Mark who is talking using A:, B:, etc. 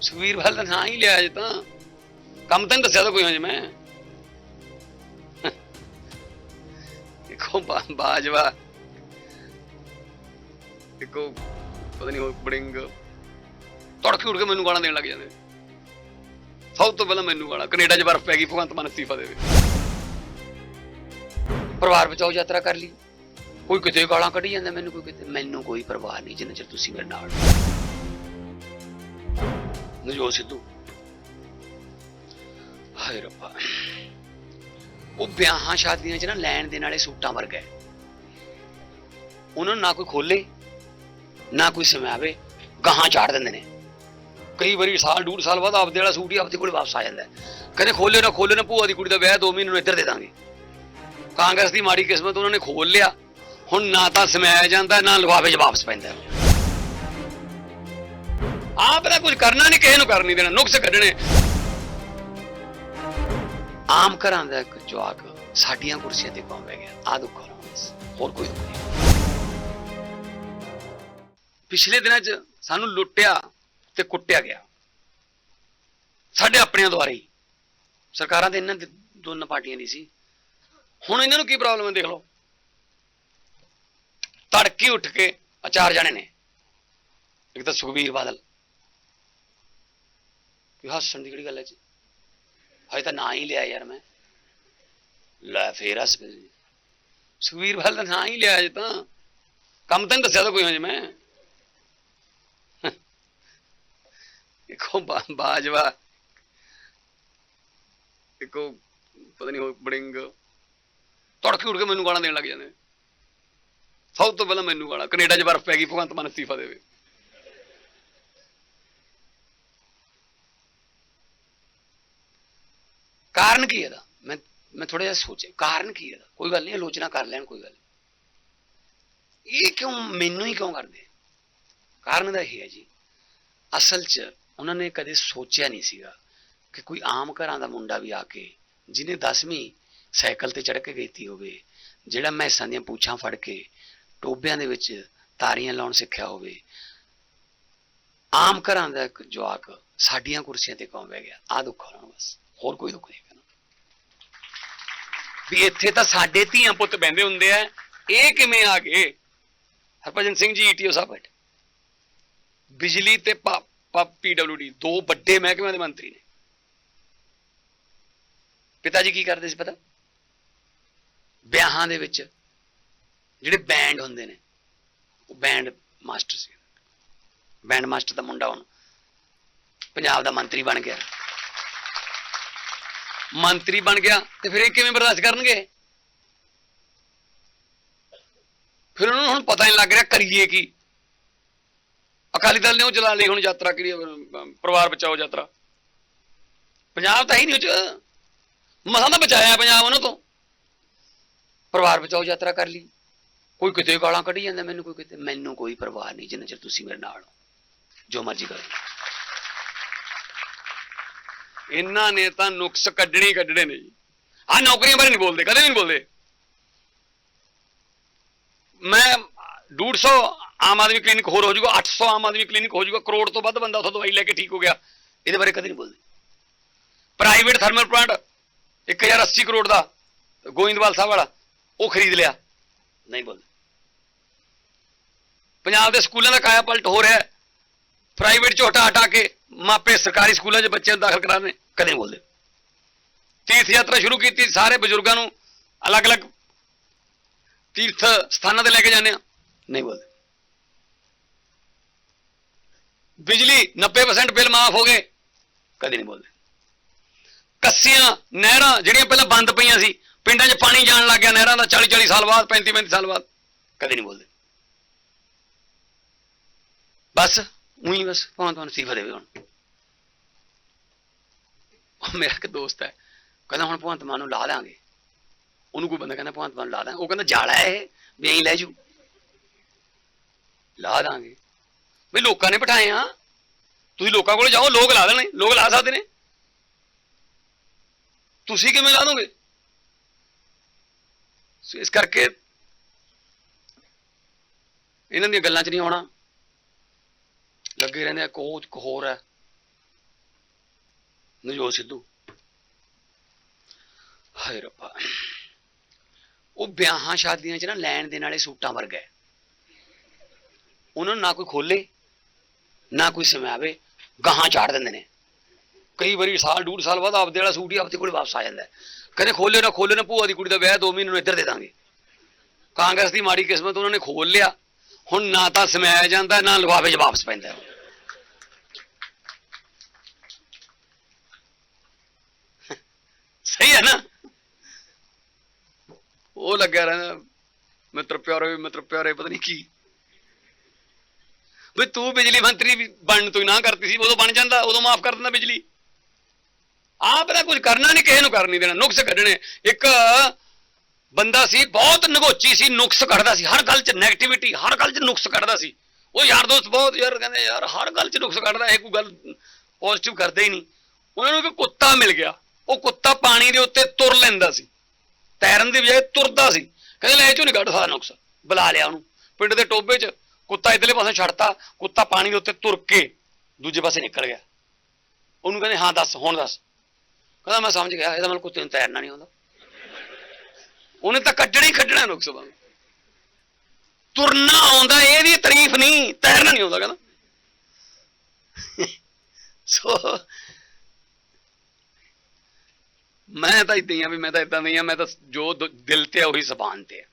A: ਸੁਖਵੀਰ ਵੱਲ ਤਾਂ ਨਾ ਹੀ ਲਿਆ ਜੇ ਤਾਂ। ਕੰਮ ਤਾਂ ਨੀ ਦੱਸਿਆ ਤਾਂ ਕੋਈ ਹਜੇ ਮੈਂ। ਇੱਕੋ ਬਾਜਵਾ। ਇੱਕੋ ਪਤਾ ਨਹੀਂ ਉਹ ਬੜਿੰਗ। ਤੜਕੇ ਉੱਠ ਕੇ ਮੈਨੂੰ ਗਾਲਾਂ ਦੇਣ ਲੱਗ ਜਾਂਦੇ ਸਭ ਤੋਂ ਪਹਿਲਾਂ ਮੈਨੂੰ ਗਾਲਾਂ। ਕੈਨੇਡਾ 'ਚ ਬਰਫ਼ ਪੈ ਗਈ, ਭਗਵੰਤ ਮਾਨ ਅਸਤੀਫਾ ਦੇਵੇ ਪਰਿਵਾਰ ਬਚਾਓ ਯਾਤਰਾ ਕਰ ਲਈ। ਕੋਈ ਕਿਤੇ ਗਾਲਾਂ ਕੱਢੀ ਜਾਂਦਾ ਮੈਨੂੰ, ਕੋਈ ਕਿਤੇ ਮੈਨੂੰ ਕੋਈ ਪਰਵਾਹ ਨਹੀਂ, ਜਿੰਨਾ ਚਿਰ ਤੁਸੀਂ ਮੇਰੇ ਨਾਲ। ਨਜੋ ਸਿੱਧੂ ਹਾਏ ਰੱਬਾ। ਉਹ ਵਿਆਹਾਂ ਸ਼ਾਦੀਆਂ 'ਚ ਨਾ ਲੈਣ ਦੇਣ ਵਾਲੇ ਸੂਟਾਂ ਵਰਗਾ ਉਹਨਾਂ ਨੂੰ ਨਾ ਕੋਈ ਖੋਲੇ, ਨਾ ਕੋਈ ਸਮਾਵੇ, ਗਾਹਾਂ ਚਾੜ ਦਿੰਦੇ ਨੇ। ਕਈ ਵਾਰੀ ਸਾਲ, ਡੂਢ ਸਾਲ ਬਾਅਦ ਆਪਦੇ ਵਾਲਾ ਸੂਟ ਹੀ ਆਪਦੇ ਕੋਲ ਵਾਪਸ ਆ ਜਾਂਦਾ ਹੈ। ਕਹਿੰਦੇ ਖੋਲੇ ਨਾ ਖੋਲੇ ਨਾ, ਭੂਆ ਦੀ ਕੁੜੀ ਦਾ ਵਿਆਹ 2 ਮਹੀਨੇ ਨੂੰ ਇੱਧਰ ਦੇ ਦਾਂਗੇ। ਕਾਂਗਰਸ ਦੀ ਮਾੜੀ ਕਿਸਮਤ ਉਹਨਾਂ ਨੇ ਖੋਲ ਲਿਆ। ਹੁਣ ਨਾ ਤਾਂ ਸਮਾਇਆ ਜਾਂਦਾ, ਨਾ ਲਿਫਾਫੇ 'ਚ ਵਾਪਸ ਪੈਂਦਾ। ਆਪ ਦਾ ਕੁਝ ਕਰਨਾ ਨਹੀਂ, ਕਿਸੇ ਨੂੰ ਕਰ ਨਹੀਂ ਦੇਣਾ, ਨੁਕਸ ਕੱਢਣੇ। ਆਮ ਘਰਾਂ ਦਾ ਇੱਕ ਜਵਾਕ ਸਾਡੀਆਂ ਕੁਰਸੀਆਂ ਤੇ ਪਾਉਂ ਬਹਿ ਗਿਆ। ਆ ਦੁੱਖ ਹੋਰ ਕੋਈ ਦੁੱਖ ਨਹੀਂ। ਪਿਛਲੇ ਦਿਨਾਂ 'ਚ ਸਾਨੂੰ ਲੁੱਟਿਆ ਤੇ ਕੁੱਟਿਆ ਗਿਆ। ਸਾਡੇ ਆਪਣਿਆਂ ਦੁਆਰੇ ਹੀ। ਸਰਕਾਰਾਂ ਤੇ ਇਹਨਾਂ ਦੋਨਾਂ ਪਾਰਟੀਆਂ ਦੀ ਸੀ। ਹੁਣ ਇਹਨਾਂ ਨੂੰ ਕੀ ਪ੍ਰੋਬਲਮ ਹੈ, ਦੇਖ ਲਓ। ਤੜਕੇ ਉੱਠ ਕੇ ਆ ਚਾਰ ਜਾਣੇ ਨੇ। ਇੱਕ ਤਾਂ ਸੁਖਬੀਰ ਬਾਦਲ। ਕਿ ਹੱਸਣ ਦੀ ਕਿਹੜੀ ਗੱਲ ਹੈ ਜੀ? ਹਜੇ ਤਾਂ ਨਾਂ ਹੀ ਲਿਆ ਯਾਰ ਮੈਂ। ਲੈ ਫੇਰ ਹੱਸ ਪਏ ਜੀ। ਸੁਖਬੀਰ ਦਾ ਨਾਂ ਹੀ ਲਿਆ ਜੇ ਤਾਂ। ਕੰਮ ਤਾਂ ਨੀ ਦੱਸਿਆ ਤਾਂ ਕੋਈ ਹਜੇ ਮੈਂ। ਇੱਕੋ ਬਾਜਵਾ। ਇੱਕੋ ਪਤਾ ਨਹੀਂ ਉਹ ਬੜਿੰਗ। ਤੜਕੇ ਉੱਠ ਕੇ ਮੈਨੂੰ ਗਾਲਾਂ ਦੇਣ ਲੱਗ ਜਾਂਦੇ ਸਭ ਤੋਂ ਪਹਿਲਾਂ ਮੈਨੂੰ ਗਾਲਾਂ। ਕੈਨੇਡਾ 'ਚ ਬਰਫ਼ ਪੈ ਗਈ, ਭਗਵੰਤ ਮਾਨ ਅਸਤੀਫਾ ਦੇਵੇ। ਕਾਰਨ ਕੀ ਇਹਦਾ? ਮੈਂ ਮੈਂ ਥੋੜਾ ਜਿਹਾ ਸੋਚਿਆ, ਕਾਰਨ ਕੀ ਇਹਦਾ? ਕੋਈ ਗੱਲ ਨਹੀਂ, ਆਲੋਚਨਾ ਕਰ ਲੈਣ, ਕੋਈ ਗੱਲ ਇਹ ਕਿਉਂ, ਮੈਨੂੰ ਹੀ ਕਿਉਂ ਕਰਦੇ ਕਾਰਨ ਦਾ ਇਹ ਹੈ ਜੀ, ਅਸਲ 'ਚ ਉਹਨਾਂ ਨੇ ਕਦੇ ਸੋਚਿਆ ਨਹੀਂ ਸੀਗਾ ਕਿ ਕੋਈ ਆਮ ਘਰਾਂ ਦਾ ਮੁੰਡਾ ਵੀ ਆ ਕੇ, ਜਿਹਨੇ 10ਵੀਂ ਸਾਈਕਲ ਤੇ ਚੜ੍ਹ ਕੇ ਗਈਤੀ ਹੋਵੇ, ਜਿਹੜਾ ਮੈਸਾਂ ਦੀਆਂ ਪੂਛਾਂ ਫੜ ਕੇ ਟੋਬਿਆਂ ਦੇ ਵਿੱਚ ਤਾਰੀਆਂ ਲਾਉਣ ਸਿੱਖਿਆ ਹੋਵੇ, ਆਮ ਘਰਾਂ ਦਾ ਇੱਕ ਜਵਾਕ ਸਾਡੀਆਂ ਕੁਰਸੀਆਂ ਤੇ ਕਿਉਂ ਬਹਿ ਗਿਆ? ਆ ਦੁੱਖ ਹੋਣਾ ਬਸ। ਹੋਰ ਕੋਈ ਦੁੱਖ ਨਹੀਂ ਪੈਣਾ ਵੀ ਇੱਥੇ ਤਾਂ ਸਾਡੇ ਧੀਆਂ ਪੁੱਤ ਬਹਿੰਦੇ ਹੁੰਦੇ ਆ, ਇਹ ਕਿਵੇਂ ਆ ਗਏ? ਹਰਭਜਨ ਸਿੰਘ ਜੀ ਈਟੀਓ ਸਾਹਿਬ ਬੈਠ। ਬਿਜਲੀ ਤੇ ਪੀਡਬਲਯੂਡੀ ਦੋ ਵੱਡੇ ਮਹਿਕਮਿਆਂ ਦੇ ਮੰਤਰੀ ਨੇ। ਪਿਤਾ ਜੀ ਕੀ ਕਰਦੇ ਸੀ ਪਤਾ? ਵਿਆਹਾਂ ਦੇ ਵਿੱਚ ਜਿਹੜੇ ਬੈਂਡ ਹੁੰਦੇ ਨੇ, ਉਹ ਬੈਂਡ ਮਾਸਟਰ ਸੀ। ਬੈਂਡ ਮਾਸਟਰ ਦਾ ਮੁੰਡਾ ਹੁਣ ਪੰਜਾਬ ਦਾ ਮੰਤਰੀ ਬਣ ਗਿਆ। ਮੰਤਰੀ ਬਣ ਗਿਆ ਤੇ ਫਿਰ ਇਹ ਕਿਵੇਂ ਬਰਦਾਸ਼ਤ ਕਰਨਗੇ? ਫਿਰ ਉਹਨਾਂ ਨੂੰ ਹੁਣ ਪਤਾ ਨਹੀਂ ਲੱਗ ਰਿਹਾ ਕਰੀਏ ਕੀ। ਅਕਾਲੀ ਦਲ ਨੇ ਉਹ ਚਲਾ ਲਈ ਹੁਣ ਯਾਤਰਾ ਕਰੀ ਪਰਿਵਾਰ ਬਚਾਓ ਯਾਤਰਾ। ਪੰਜਾਬ ਤਾਂ ਹੀ ਨਹੀਂ ਉਹ ਚ। ਮਸਾਂ ਤਾਂ ਬਚਾਇਆ ਪੰਜਾਬ ਉਹਨਾਂ ਤੋਂ। ਪਰਿਵਾਰ ਬਚਾਓ ਯਾਤਰਾ ਕਰ ਲਈ। ਕੋਈ ਕਿਤੇ ਗਾਲਾਂ ਕੱਢੀ ਜਾਂਦਾ ਮੈਨੂੰ, ਕੋਈ ਕਿਤੇ ਮੈਨੂੰ ਕੋਈ ਪਰਵਾਹ ਨਹੀਂ ਜਿੰਨਾ ਚਿਰ ਤੁਸੀਂ ਮੇਰੇ ਨਾਲ ਹੋ। ਜੋ ਮਰਜ਼ੀ ਕਰੋ ਇਹਨਾਂ ਨੇ ਤਾਂ ਨੁਕਸ ਕੱਢਣੇ ਹੀ ਕੱਢਣੇ ਨੇ ਜੀ। ਆ ਨੌਕਰੀਆਂ ਬਾਰੇ ਨਹੀਂ ਬੋਲਦੇ, ਕਦੇ ਨਹੀਂ ਬੋਲਦੇ। ਮੈਂ 150 ਆਮ ਆਦਮੀ ਕਲੀਨਿਕ ਹੋਰ ਹੋ ਜਾਊਗਾ 800 ਆਮ ਆਦਮੀ ਕਲੀਨਿਕ ਹੋ ਜਾਊਗਾ, ਕਰੋੜ ਤੋਂ ਵੱਧ ਬੰਦਾ ਉੱਥੋਂ ਦਵਾਈ ਲੈ ਕੇ ਠੀਕ ਹੋ ਗਿਆ। ਇਹਦੇ ਬਾਰੇ ਕਦੇ ਨਹੀਂ ਬੋਲਦੇ। ਪ੍ਰਾਈਵੇਟ ਥਰਮਲ ਪਲਾਂਟ 1080 ਕਰੋੜ ਦਾ, ਗੋਇੰਦਵਾਲ ਸਾਹਿਬ ਵਾਲਾ, ਉਹ ਖਰੀਦ ਲਿਆ। ਨਹੀਂ ਬੋਲਦੇ। ਪੰਜਾਬ ਦੇ ਸਕੂਲਾਂ ਦਾ ਕਾਇਆ ਪਲਟ ਹੋ ਰਿਹਾ ਪ੍ਰਾਈਵੇਟ ਚ ਹਟਾ ਹਟਾ ਕੇ ਮਾਪੇ ਸਰਕਾਰੀ ਸਕੂਲਾਂ 'ਚ ਬੱਚਿਆਂ ਨੂੰ ਦਾਖਲ ਕਰਾਉਣੇ ਕਦੇ ਬੋਲਦੇ। ਤੀਰਥ ਯਾਤਰਾ ਸ਼ੁਰੂ ਕੀਤੀ, ਸਾਰੇ ਬਜ਼ੁਰਗਾਂ ਨੂੰ ਅਲੱਗ-ਅਲੱਗ ਤੀਰਥ ਸਥਾਨਾਂ ਤੇ ਲੈ ਕੇ ਜਾਂਦੇ ਆ, ਨਹੀਂ ਬੋਲਦੇ। ਬਿਜਲੀ 90% ਬਿੱਲ ਮਾਫ ਹੋ ਗਏ, ਕਦੇ ਨਹੀਂ ਬੋਲਦੇ। ਕੱਸੀਆਂ, ਨਹਿਰਾਂ, ਜਿਹੜੀਆਂ ਪਹਿਲਾਂ ਬੰਦ ਪਈਆਂ ਸੀ, ਪਿੰਡਾਂ 'ਚ ਪਾਣੀ ਜਾਣ ਲੱਗ ਗਿਆ, ਨਹਿਰਾਂ ਦਾ 40 40 ਸਾਲ ਬਾਅਦ 35 35 ਸਾਲ ਬਾਅਦ, ਕਦੇ ਨਹੀਂ ਬੋਲਦੇ। ਬਸ, ਉਹੀ ਬਸ ਭਾਵੇਂ ਤੁਹਾਨੂੰ ਸੀਫਾ ਦੇਵੇ ਹੁਣ। ਉਹ ਮੇਰਾ ਇੱਕ ਦੋਸਤ ਹੈ। ਕਹਿੰਦਾ, ਹੁਣ ਭਗਵੰਤ ਮਾਨ ਨੂੰ ਲਾ ਦਾਂਗੇ। ਉਹਨੂੰ ਕੋਈ ਬੰਦਾ ਕਹਿੰਦਾ, ਭਗਵੰਤ ਮਾਨ ਨੂੰ ਲਾ ਦਾਂਗੇ। ਉਹ ਕਹਿੰਦਾ, ਜਾਲਾ ਹੈ ਇਹ ਵੀ ਐਂ ਲੈ ਜੂ। ਲਾ ਦਾਂਗੇ। ਵੀ ਲੋਕਾਂ ਨੇ ਬਿਠਾਏ ਆ। ਤੁਸੀਂ ਲੋਕਾਂ ਕੋਲ ਜਾਓ, ਲੋਕ ਲਾ ਦੇਣੇ, ਲੋਕ ਲਾ ਸਕਦੇ ਨੇ। ਤੁਸੀਂ ਕਿਵੇਂ ਲਾ ਦੋਗੇ? ਸੋ ਇਸ ਕਰਕੇ ਇਹਨਾਂ ਦੀਆਂ ਗੱਲਾਂ 'ਚ ਨਹੀਂ ਆਉਣਾ। ਲੱਗੇ ਰਹਿੰਦੇ ਆ ਕੋਚ ਹੋਰ ਹੈ। ਨਜੋਤ ਸਿੱਧੂ ਹਾਏ ਰੱਬਾ ਉਹ ਵਿਆਹਾਂ ਸ਼ਾਦੀਆਂ 'ਚ ਨਾ ਲੈਣ ਦੇਣ ਵਾਲੇ ਸੂਟਾਂ ਵਰਗਾ ਉਹਨਾਂ ਨੂੰ ਨਾ ਕੋਈ ਖੋਲੇ ਨਾ ਕੋਈ ਸਮਿਆਵੇ ਗਾਹਾਂ ਚਾੜ ਦਿੰਦੇ ਨੇ ਕਈ ਵਾਰੀ ਸਾਲ ਡੂਢ ਸਾਲ ਬਾਅਦ ਆਪਦੇ ਵਾਲਾ ਸੂਟ ਹੀ ਆਪਦੇ ਕੋਲ ਵਾਪਸ ਆ ਜਾਂਦਾ ਹੈ। ਕਹਿੰਦੇ ਖੋਲੇ ਨਾ ਖੋਲੇ ਨਾ ਭੂਆ ਦੀ ਕੁੜੀ ਦਾ ਵਿਆਹ 2 ਮਹੀਨੇ ਨੂੰ ਇੱਧਰ ਦੇ ਦਾਂਗੇ ਕਾਂਗਰਸ ਦੀ ਮਾੜੀ ਕਿਸਮਤ ਉਹਨਾਂ ਨੇ ਖੋਲ ਲਿਆ ਹੁਣ ਨਾ ਤਾਂ ਸਮਾਇਆ ਜਾਂਦਾ ਨਾ ਲਗਾਵੇ 'ਚ ਵਾਪਸ ਪੈਂਦਾ ਸਹੀ ਹੈ ਨਾ। ਉਹ ਲੱਗਿਆ ਰਹਿੰਦਾ, ਮਿੱਤਰ ਪਿਆਰੇ ਮਿੱਤਰ ਪਿਆਰੇ, ਪਤਾ ਨਹੀਂ ਕੀ। ਵੀ ਤੂੰ ਬਿਜਲੀ ਮੰਤਰੀ ਵੀ ਬਣਨ ਤੋਂ ਹੀ ਨਾ ਕਰਤੀ ਸੀ, ਉਦੋਂ ਬਣ ਜਾਂਦਾ, ਉਦੋਂ ਮਾਫ ਕਰ ਦਿੰਦਾ ਬਿਜਲੀ। ਆਪ ਦਾ ਕੁਝ ਕਰਨਾ ਨਹੀਂ, ਕਿਸੇ ਨੂੰ ਕਰ ਨਹੀਂ ਦੇਣਾ। ਨੁਕਸ ਕੱਢਣੇ। ਇੱਕ ਬੰਦਾ ਸੀ, ਬਹੁਤ ਨਗੋਚੀ ਸੀ, ਨੁਕਸ ਕੱਢਦਾ ਸੀ। ਹਰ ਗੱਲ 'ਚ ਨੈਗੇਟਿਵਿਟੀ ਹਰ ਗੱਲ 'ਚ ਨੁਕਸ ਕੱਢਦਾ ਸੀ। ਉਹ ਯਾਰ ਦੋਸਤ ਬਹੁਤ ਯਾਰ, ਕਹਿੰਦੇ ਯਾਰ, ਹਰ ਗੱਲ 'ਚ ਨੁਕਸ ਕੱਢਦਾ, ਇਹ ਕੋਈ ਗੱਲ ਪੋਜ਼ਿਟਿਵ ਕਰਦਾ ਹੀ ਨਹੀਂ। ਉਹਨਾਂ ਨੂੰ ਇੱਕ ਕੁੱਤਾ ਮਿਲ ਗਿਆ। ਉਹ ਕੁੱਤਾ ਪਾਣੀ ਦੇ ਉੱਤੇ ਤੁਰ ਲੈਂਦਾ ਸੀ। ਤੈਰਨ ਦੀ ਬਜਾਏ ਤੁਰਦਾ ਸੀ। ਕਹਿੰਦੇ, ਲੈ ਚੋਂ ਨਹੀਂ ਕੱਢ ਨੁਕਸ, ਬੁਲਾ ਲਿਆ ਉਹਨੂੰ। ਪਿੰਡ ਦੇ ਟੋਬੇ 'ਚ ਕੁੱਤਾ ਇਧਰਲੇ ਪਾਸੇ ਛੱਡਤਾ, ਕੁੱਤਾ ਪਾਣੀ ਦੇ ਉੱਤੇ ਤੁਰ ਕੇ ਦੂਜੇ ਪਾਸੇ ਨਿਕਲ ਗਿਆ। ਉਹਨੂੰ ਕਹਿੰਦੇ, ਹਾਂ, ਦੱਸ, ਹੁਣ ਦੱਸ। ਕਹਿੰਦਾ, ਮੈਂ ਸਮਝ ਗਿਆ, ਇਹਦਾ ਮਤਲਬ ਕੁੱਤੇ ਨੂੰ ਤੈਰਨਾ ਨਹੀਂ ਆਉਂਦਾ। ਉਹਨੇ ਤਾਂ ਕੱਢਣਾ ਹੀ ਕੱਢਣਾ ਨੁਕਸ ਵਾਂਗ। ਤੁਰਨਾ ਆਉਂਦਾ, ਇਹਦੀ ਤਾਰੀਫ ਨਹੀਂ, ਤੈਰਨਾ ਨਹੀਂ ਆਉਂਦਾ, ਕਹਿੰਦਾ। ਸੋ ਮੈਂ ਤਾਂ ਇਦਾਂ ਹੀ ਆ ਵੀ ਮੈਂ ਤਾਂ ਇਦਾਂ ਨਹੀਂ ਆ, ਮੈਂ ਤਾਂ ਜੋ ਦ- ਦਿਲ ਤੇ ਆ ਉਹੀ ਜ਼ਬਾਨ ਤੇ ਆ।